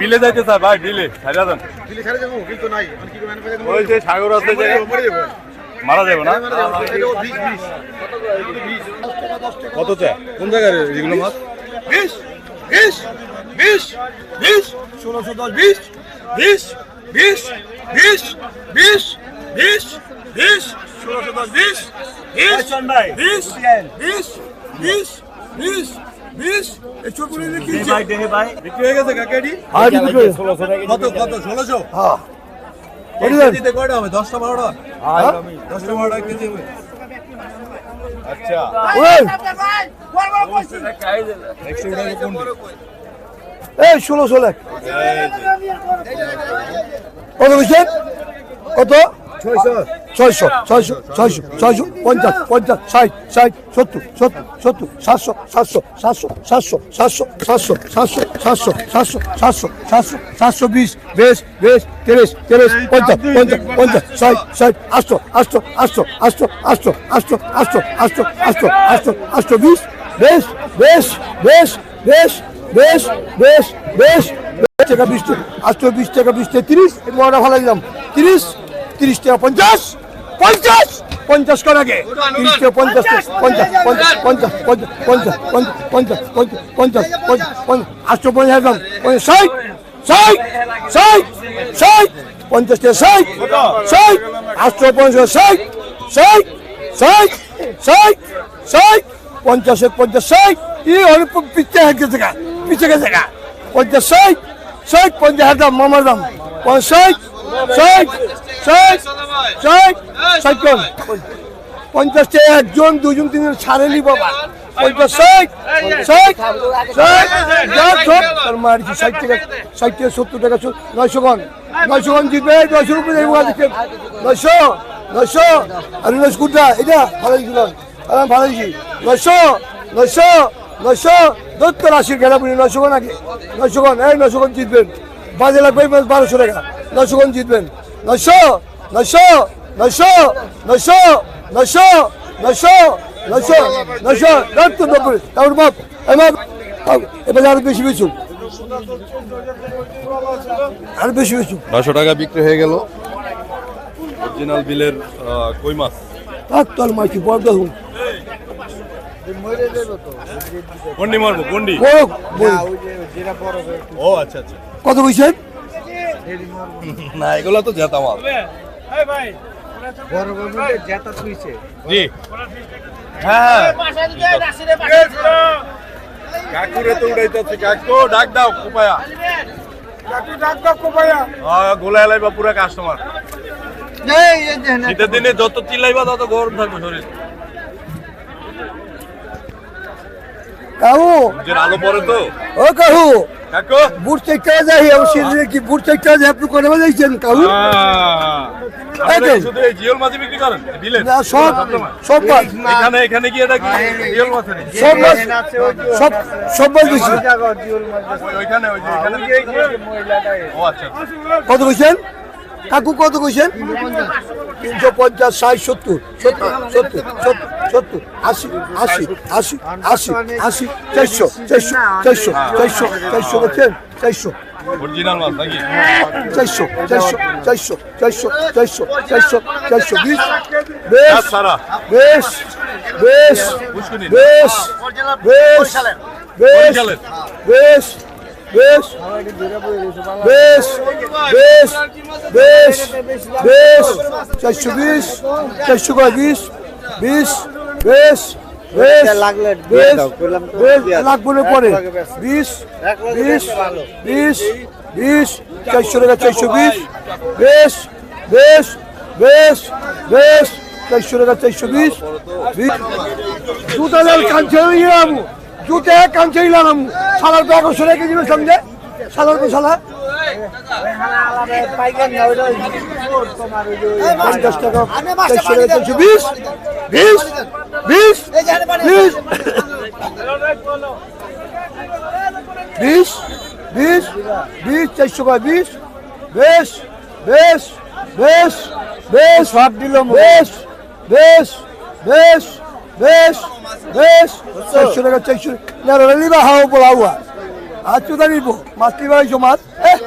বিলে যাইতে স্যার ভাই বিলে ছাড়া দেন ওই যে সাগর আছে যে মারা যাবে না কত চায় কোন জায়গায় এগুলো মাছ বিশ বিশ বিশ বিশ ষোলোশো দশ বিশ বিশ বিশ বিশ বিশ বিশ বিশ ষোলোশো দশ বিশ বিশ বিশ বিশ বিশ বিশ বিশ এই চোখগুলো কি বিক্রি হয়ে গেছে কাকাডি? করে কত কত ষোলোশো? হ্যাঁ। কেজিতে কয়টা হবে? দশটা বারোটা? দশটা বারোটা কেজি হবে। আচ্ছা। এই ষোলোশো লাখ। কত কত? ছয়শো। ছয়শো ছয়শো ছয়শো ছয়শো পঞ্চাশ পঞ্চাশ ষাট ষাট সত্তর সত্তর সত্তর সাতশো সাতশো সাতশো সাতশো সাতশো সাতশো সাতশো সাতশো সাতশো সাতশো সাতশো সাতশো বিশ বেশ বেশ তিরিশ তিরিশ পঞ্চাশ পঞ্চাশ পঞ্চাশ ষাট ষাট আটশো আটশো আটশো আটশো আটশো আটশো আটশো আটশো আটশো আটশো আটশো বিশ বেশ বেশ বেশ বেশ বেশ বেশ বেশ টাকা বিশ আটশো বিশ টাকা বিশ তিরিশ মনে ভালো দিলাম তিরিশ তিরিশ টাকা পঞ্চাশ পঞ্চাশ পঞ্চাশ কর আগে তিরিশ টাকা পঞ্চাশ পঞ্চাশ পঞ্চাশ পঞ্চাশ পঞ্চাশ পঞ্চাশ পঞ্চাশ পঞ্চাশ পঞ্চাশ আটশো পঞ্চাশ দাম পঞ্চাশ ষাট ষাট ষাট ষাট পঞ্চাশ টাকা ষাট ষাট আটশো পঞ্চাশ ষাট ষাট ষাট ষাট ষাট পঞ্চাশ এক পঞ্চাশ ষাট ই হলে পিছিয়ে হেঁটে থাকা পিছিয়ে গেছে পঞ্চাশ ষাট ষাট পঞ্চাশ হাজার মামার দাম পঞ্চাশ ষাট পঞ্চাশটা একজন দুজন তিনজন ছাড়েলি বাবা পঞ্চাশ নয়শো আর এটা আগে নয়শো গন এই নয়শো গন জিতবেন। বাজে লাগবে বারোশো টাকা। নয়শো জিতবেন। নয়শো নয়শো নয়শো নয়শো নয়শো নয়শো নয়শো নয়শো নব্বই নব্বই। তারপর বাপ এবার এবার আরও বেশি বেচুন। আরও বেশি বেচুন। নশো টাকা বিক্রি হয়ে গেল। অরিজিনাল বিলের কই মাছ? তার তল মাইকি বড় দেখুন গন্ডি মারবো গন্ডি। বড় বড়। ও আচ্ছা আচ্ছা। কত বুঝছেন না এগুলো তো জেতা মাছ জি। হ্যাঁ কাকুরে তো উড়াইতেছে কাকু ডাক দাও কোপায়া। হ্যাঁ গোলা লাইবা পুরা কাস্টমার শীতের দিনে যত চিল্লাইবা তত গরম থাকবে শরীর। কাহু? আলো পরে তো। ও কাহু বুট চেকটা যাই কি বুট চেকটা যাই আপনি করে যাইছেন কাহু? আহ, আপনারা কি শুধু এই জিওল মাছ বিক্রি করেন? বিলের? না সব সব মাছ। এখানে এখানে কি এটা কি? জিওল মাছ সব মাছ সব সব মাছ বেশি ওইখানে ওই যে এখানে ও আচ্ছা। আচ্ছা। কত কইছেন কাকু কত কইছেন? তিনশো পঞ্চাশ ষাট সত্তর সত্তর সত্তর সত্তর সত্তর আশি আশি আশি আশি আশি চারশো চারশো চারশো চারশো চারশো বলছেন? চারশো। অরিজিনাল মাছ নাকি? চারশো চারশো চারশো চারশো চারশো চারশো চারশো বিশ। বেশ গাছ সারা বেশ বেশ বেশ বেশ বেশ বেশ। বেশ বেশ বেশ বেশ বেশ চারশো বিশ চারশো কয় বিশ বিশ বেশ বেশ বেশ লাগবে পরে। বিশ। বিশ বিশ বিশ চারশো টাকা চারশো বিশ বেশ বেশ বেশ বেশ চারশো টাকা চারশো বিশ জুতা লাল কাঞ্চে জুতে কাঞ্চে লাগাম সালার তো একশো রেখে দিবে সঙ্গে সালার তো পঞ্চাশ টাকা। বিশ বিশ বিশ বিশ বিশ বিশ বিশ চারশো বিশ বেশ বেশ বেশ বেশ সব দিল বেশ বেশ বেশ বেশ বেশ। চারশো টাকা চারশো না নিবা হাও বলাওয়া আর চোদা নিব মাছ নিবা হয়েছো মাছ হ্যাঁ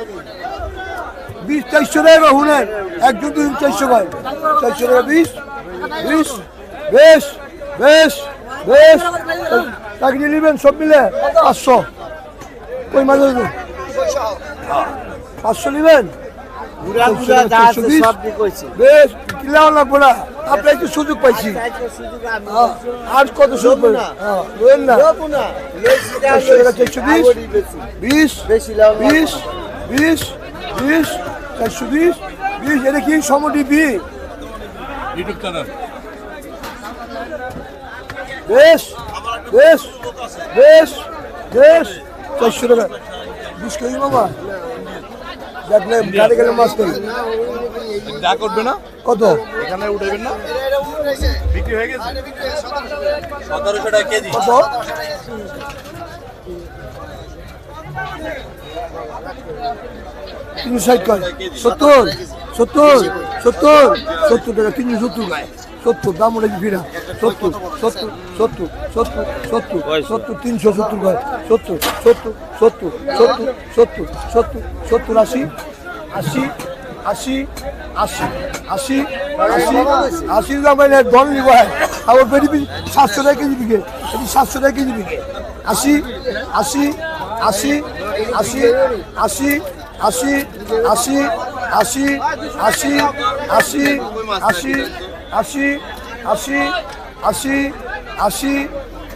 বিশ চারশো টাকা শুনেন একজন দুজন চারশো কয় চারশো টাকা বিশ বিশ বেশ বেশ বেশ। চাকরি নেবেন সব মিলে পাঁচশো। মাছ হইবে? পাঁচশো নেবেন? বেশ কিলাও লাগবো না। আপনি একটু সুযোগ পাইছি। সুযোগ আমি হ্যাঁ, আর কত সুযোগ দেবো না। হ্যাঁ, চারশো বিশ বিশ। বেশি। বিশ বিশ চারশো বিশ বিশ এটা কি সমটি বি? বেশ বেশ বেশ বেশ চারশো টাকা। বিশ কেজি মামা। দেখলে গাড়ি গেলে মাছ করি যা করবে না কত এখানে উঠাইবেন না বিক্রি হয়ে গেছে সতেরোশো টাকা কেজি কত তিনশো ষাট কয় সত্তর সত্তর সত্তর সত্তর টাকা তিনশো সত্তর গায়ে সত্তর দাম ওটা ফিরা সত্তর সত্তর সত্তর সত্তর সত্তর সত্তর তিনশো সত্তর গায়ে সত্তর সত্তর সত্তর সত্তর সত্তর সত্তর সত্তর আশি আশি আশি আশি আশি মানে নিব আবার বেরিবি সাতশো টাকা কেজি বিকে সাতশো টাকা কেজি বিকে আশি আশি আশি আশি আশি আশি আশি আশি আশি আশি আশি আশি আশি আশি আশি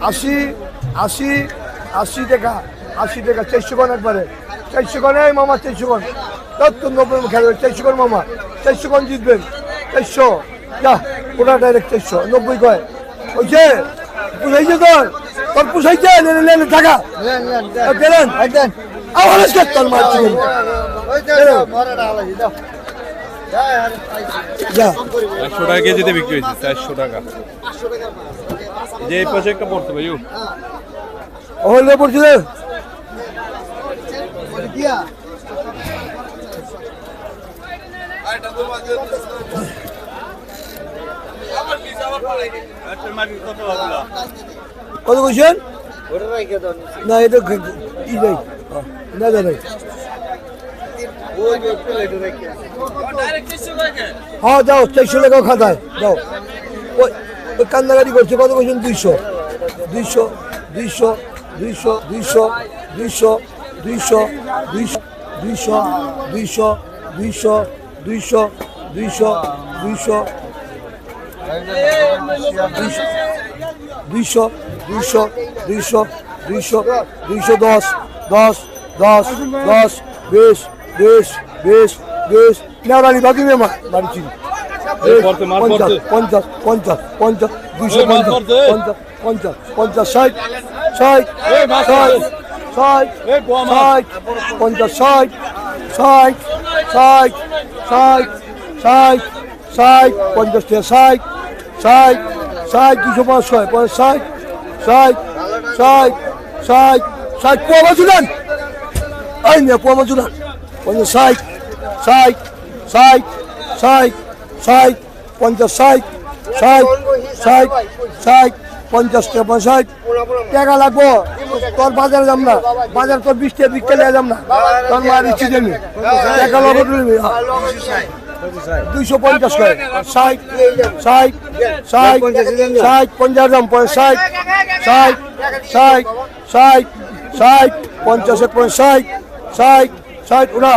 আশি আশি আশি টাকা আশি টাকা চারশো কোন একবারে চারশো এই মামা চারশো কোন নব্বই খেলবেন চারশো কোন মামা চারশো কোন জিতবেন। চারশো। যা ওটা ডাইরেক্ট চারশো। নব্বই কয়। ওইছে পুষাইছে তোর? তোর পুষাইছে? টাকা। দেন। দেন। আবার তোর মারছি যা চারশো টাকা কেজিতে বিক্রি হয়েছে চারশো টাকা। যে এই পাশে একটা পড়তে ভাইও হলে পড়ছি রে কত কইছেন না এটা ই হ্যাঁ, না রেখে হ্যাঁ যাও চারশো টাকা খাতায় যাও ওই ওই কান্নাকাটি করছে কত কইছেন দুইশো দুইশো দুইশো দুইশো দুইশো দুইশো দুইশো দুইশো দুইশো দুইশো দুইশো দুইশো দুইশো দুইশো দুইশো দুইশো দুইশো দুইশো দুইশো দশ দশ দশ দশ বিশ বিশ বিশ বিশ নেওয়ালি বাকি মেমা বাড়ি চিনি পঞ্চাশ। পঞ্চাশ পঞ্চাশ পঞ্চাশ দুইশো পঞ্চাশ। পঞ্চাশ পঞ্চাশ ষাট ষাট ষাট। ষাট ষাট পঞ্চাশ ষাট ষাট ষাট ষাট ষাট ষাট পঞ্চাশ টাকা ষাট ষাট ষাট দুশো পাঁচ ছয় পঞ্চাশ ষাট ষাট ষাট ষাট ষাট পোয়া উঠান এই নিয়ে পোয়া উঠান পঞ্চাশ ষাট ষাট ষাট ষাট ষাট পঞ্চাশ ষাট ষাট ষাট ষাট পঞ্চাশ টাকা পঞ্চাশ টাকা লাগবো তোর বাজারে যাম না। বাজার তোর বিক্রি নিয়ে যাম না। তোর মার ইচ্ছে দেবে টাকা লগত নিবি। দুইশো পঞ্চাশ করে। ষাট ষাট ষাট ষাট, পঞ্চাশ দাম ষাট ষাট ষাট ষাট ষাট এক পঞ্চাশ ষাট ষাট ষাট ওরা